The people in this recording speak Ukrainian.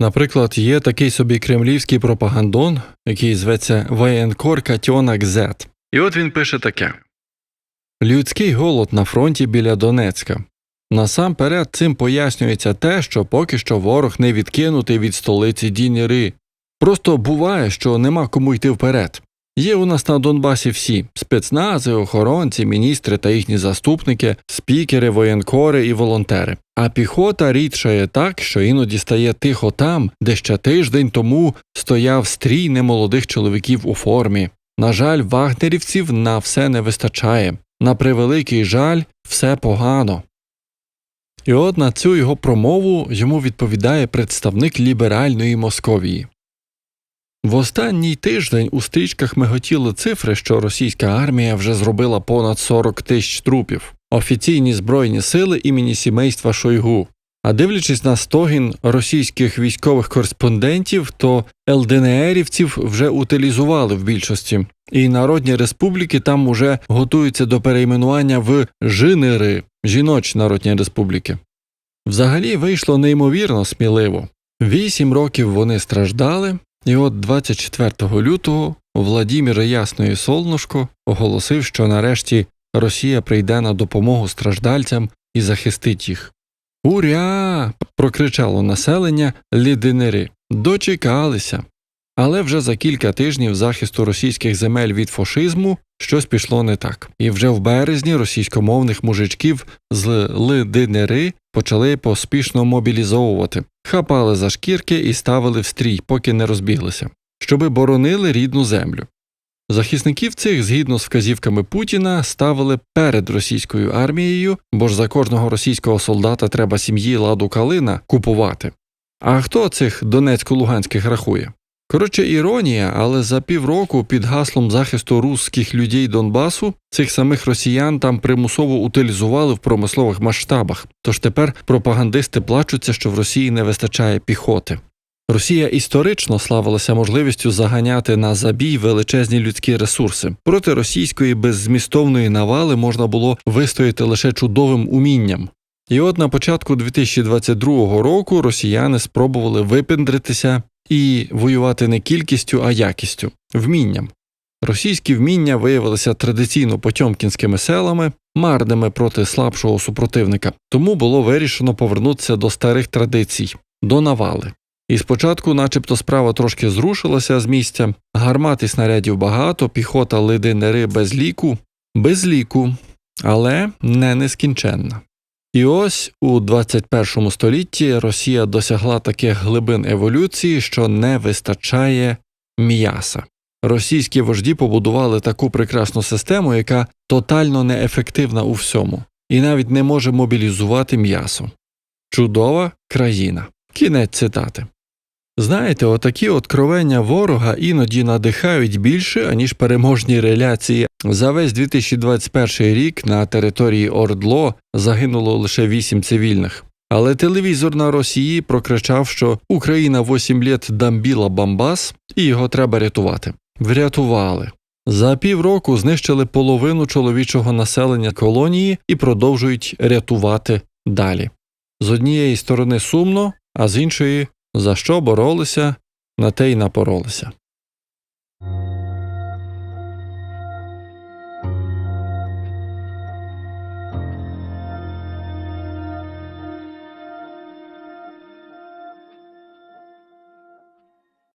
Наприклад, є такий собі кремлівський пропагандон, який зветься Воєнкор Катьонак Зет. І от він пише таке: Людський голод на фронті біля Донецька. Насамперед цим пояснюється те, що поки що ворог не відкинутий від столиці Дініри. Просто буває, що нема кому йти вперед. Є у нас на Донбасі всі спецнази, охоронці, міністри та їхні заступники, спікери, воєнкори і волонтери. А піхота рідшає так, що іноді стає тихо там, де ще тиждень тому стояв стрій немолодих чоловіків у формі. На жаль, вагнерівців на все не вистачає. На превеликий жаль, все погано. І от на цю його промову йому відповідає представник ліберальної Московії. В останній тиждень у стрічках миготіли цифри, що російська армія вже зробила понад 40 тисяч трупів, офіційні збройні сили імені сімейства Шойгу. А дивлячись на стогін російських військових кореспондентів, то ЛДНРівців вже утилізували в більшості, і народні республіки там уже готуються до перейменування в жинери жіночі народні республіки. Взагалі вийшло неймовірно сміливо. Вісім років вони страждали, і от 24 лютого Владімір Ясної Солнушко оголосив, що нарешті Росія прийде на допомогу страждальцям і захистить їх. Уря. прокричало населення лідинери. Дочекалися. Але вже за кілька тижнів захисту російських земель від фашизму щось пішло не так. І вже в березні російськомовних мужичків з Лидинери почали поспішно мобілізовувати, хапали за шкірки і ставили в стрій, поки не розбіглися, щоби боронили рідну землю. Захисників цих, згідно з вказівками Путіна, ставили перед російською армією, бо ж за кожного російського солдата треба сім'ї ладу калина купувати. А хто цих донецько-луганських рахує? Коротше, іронія, але за півроку під гаслом захисту русських людей Донбасу цих самих росіян там примусово утилізували в промислових масштабах. Тож тепер пропагандисти плачуться, що в Росії не вистачає піхоти. Росія історично славилася можливістю заганяти на забій величезні людські ресурси. Проти російської беззмістовної навали можна було вистояти лише чудовим умінням. І от на початку 2022 року росіяни спробували випендритися і воювати не кількістю, а якістю вмінням. Російські вміння виявилися традиційно потьомкінськими селами, марними проти слабшого супротивника, тому було вирішено повернутися до старих традицій, до навали. І спочатку, начебто, справа трошки зрушилася з місця, гармат і снарядів багато, піхота лидинери без ліку, без ліку, але не нескінченна. І ось у 21 столітті Росія досягла таких глибин еволюції, що не вистачає м'яса. Російські вожді побудували таку прекрасну систему, яка тотально неефективна у всьому, і навіть не може мобілізувати м'ясо. Чудова країна. Кінець цитати. Знаєте, отакі откровення ворога іноді надихають більше, аніж переможні реляції. За весь 2021 рік на території Ордло загинуло лише 8 цивільних. Але телевізор на Росії прокричав, що Україна 8 літ дамбіла Бамбас і його треба рятувати. Врятували. За півроку знищили половину чоловічого населення колонії і продовжують рятувати далі. З однієї сторони сумно, а з іншої за що боролися, на те й напоролися.